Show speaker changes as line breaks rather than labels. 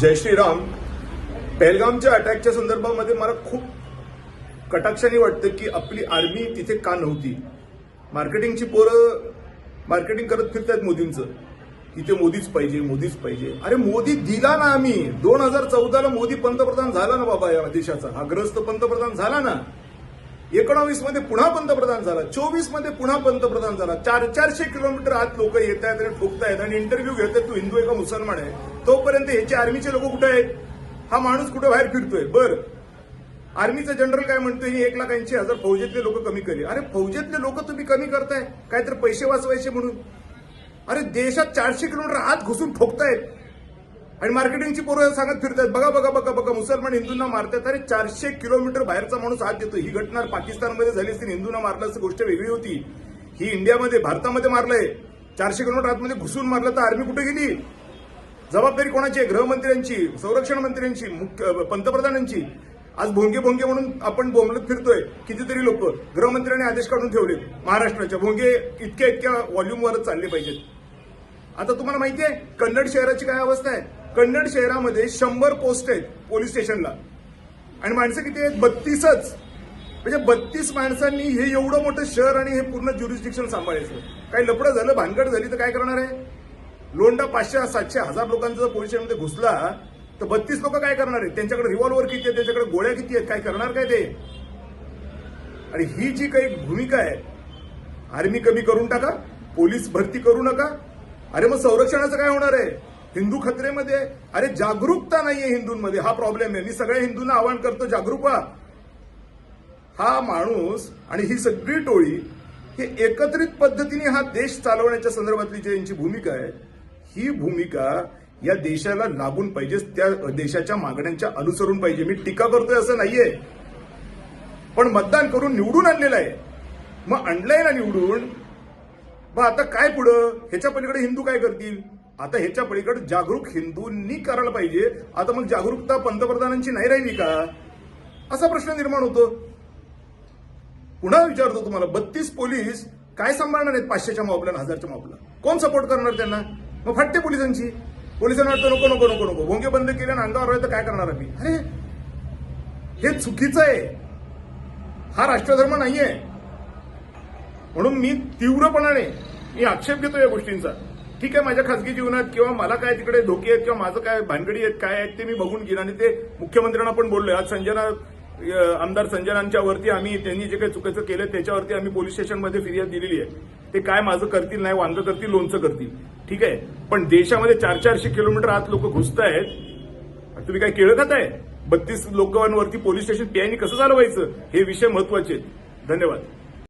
जय श्रीराम. पहलगामच्या अटॅकच्या संदर्भामध्ये मला खूप कटाक्षाने वाटतं की आपली आर्मी तिथे का नव्हती. मार्केटिंगची पोरं मार्केटिंग करत फिरतायत मोदींचं. तिथे मोदीच पाहिजे मोदीच पाहिजे. अरे मोदी दिला ना आम्ही. दोन हजार चौदाला मोदी पंतप्रधान झाला ना बाबा या देशाचा. हा ग्रस्त पंतप्रधान झाला ना. एकोणावीसमध्ये पुन्हा पंतप्रधान झाला चोवीसमध्ये पुन्हा पंतप्रधान झाला. चार चारशे किलोमीटर आत लोक येत आहेत आणि ठोकतायत आणि इंटरव्ह्यू आहेत. तू हिंदू आहे का मुसलमान आहे? तोपर्यंत ह्याचे आर्मीचे लोक कुठे आहेत? हा माणूस कुठे बाहेर फिरतोय? बर. आर्मीचं जनरल काय म्हणतोय? ही एक लाख ऐंशी हजार फौजेतले लोक कमी करी अरे फौजेतले लोक तुम्ही कमी करताय. काहीतरी पैसे वाचवायचे म्हणून. अरे देशात चारशे किलोमीटर आत घुसून ठोकतायत. आणि मार्केटिंगची पोरं सांगत फिरतात बघा बघा बघा बघा मुसलमान हिंदूंना मारतात. अरे चारशे किलोमीटर बाहेरचा माणूस हात देतो ही घटना पाकिस्तानमध्ये झाली असती हिंदूंना मारलं असं गोष्ट वेगळी होती. ही इंडियामध्ये भारतामध्ये मारलंय. चारशे किलोमीटर आतमध्ये घुसून मारलं तर आर्मी कुठे गेली? जबाबदारी कोणाची आहे? गृहमंत्र्यांची संरक्षण मंत्र्यांची मुख्य पंतप्रधानांची. आज भोंगे भोंगे म्हणून आपण बोंबलत फिरतोय. कितीतरी लोक गृहमंत्र्यांनी आदेश काढून ठेवले. महाराष्ट्राच्या भोंगे इतक्या इतक्या व्हॉल्यूमवरच चालले पाहिजेत. आता तुम्हाला माहिती आहे कन्नड शहराची काय अवस्था आहे? कन्नड शहरामध्ये शंभर पोस्ट आहेत पोलीस स्टेशनला. आणि माणसं किती आहेत? बत्तीसच. म्हणजे बत्तीस माणसांनी हे एवढं मोठं शहर आणि हे पूर्ण ज्युरिस्डिक्शन सांभाळायचं. काही लपडं झालं भानगड झाली तर काय करणार आहे? लोंडा पाचशे सातशे हजार लोकांचा जर पोलीस स्टेशनमध्ये घुसला तर बत्तीस लोक काय करणार आहेत? त्यांच्याकडे रिव्हॉल्वर किती आहेत? त्यांच्याकडे गोळ्या किती आहेत? काय करणार काय ते? आणि ही जी काही भूमिका आहे आर्मी कमी करून टाका पोलीस भरती करू नका. अरे मग संरक्षणाचं काय होणार आहे? हिंदू खत्रेमध्ये अरे जागरूकता नाहीये हिंदूंमध्ये. हा प्रॉब्लेम आहे. मी सगळ्या हिंदूंना आवाहन करतो जागरूक व्हा. हा माणूस आणि ही सगळी टोळी हे एकत्रित पद्धतीने हा देश चालवण्याच्या संदर्भातली जी यांची भूमिका आहे ही भूमिका या देशाला लागून पाहिजे त्या देशाच्या मागण्यांच्या अनुसरून पाहिजे. मी टीका करतोय असं नाहीये. पण मतदान करून निवडून आणलेलं आहे. मग आणलंय ना निवडून? मग आता काय पुढं? ह्याच्या पलीकडे हिंदू काय करतील? आता ह्याच्या पलीकडे जागरूक हिंदूंनी करायला पाहिजे. आता मग जागरूकता पंतप्रधानांची नाही राहिली का? असा प्रश्न निर्माण होतो. पुन्हा विचारतो तुम्हाला बत्तीस पोलीस काय सांभाळणार आहेत? पाचशेच्या मापला आणि हजारच्या मापला. कोण सपोर्ट करणार त्यांना? मग फाटते पोलिसांची. पोलिसांना वाटतं नको नको नको नको. भोंगे बंद केले आणि अंगावर तर काय करणार आम्ही? अरे हे चुकीचं आहे. हा राष्ट्रधर्म नाहीये. म्हणून मी तीव्रपणाने मी आक्षेप घेतो या गोष्टींचा. ठीक आहे माझ्या खासगी जीवनात किंवा मला काय तिकडे धोके आहेत किंवा माझं काय भानगडी आहेत काय आहेत ते मी बघून घेईन. आणि ते मुख्यमंत्र्यांना पण बोललोय. आज संजना आमदार संजनांच्या वरती आम्ही त्यांनी जे काही चुकीचं केलं त्याच्यावरती आम्ही पोलीस स्टेशनमध्ये फिर्याद दिलेली आहे. ते काय माझं करतील नाही वांदं करतील लोणचं करतील. ठीक आहे? पण देशामध्ये चार चारशे किलोमीटर आत लोक घुसत आहेत. तुम्ही काय केळं खाताय? बत्तीस लोकांवरती पोलीस स्टेशन पीआयनी कसं चालवायचं? हे विषय महत्त्वाचे आहेत. धन्यवाद.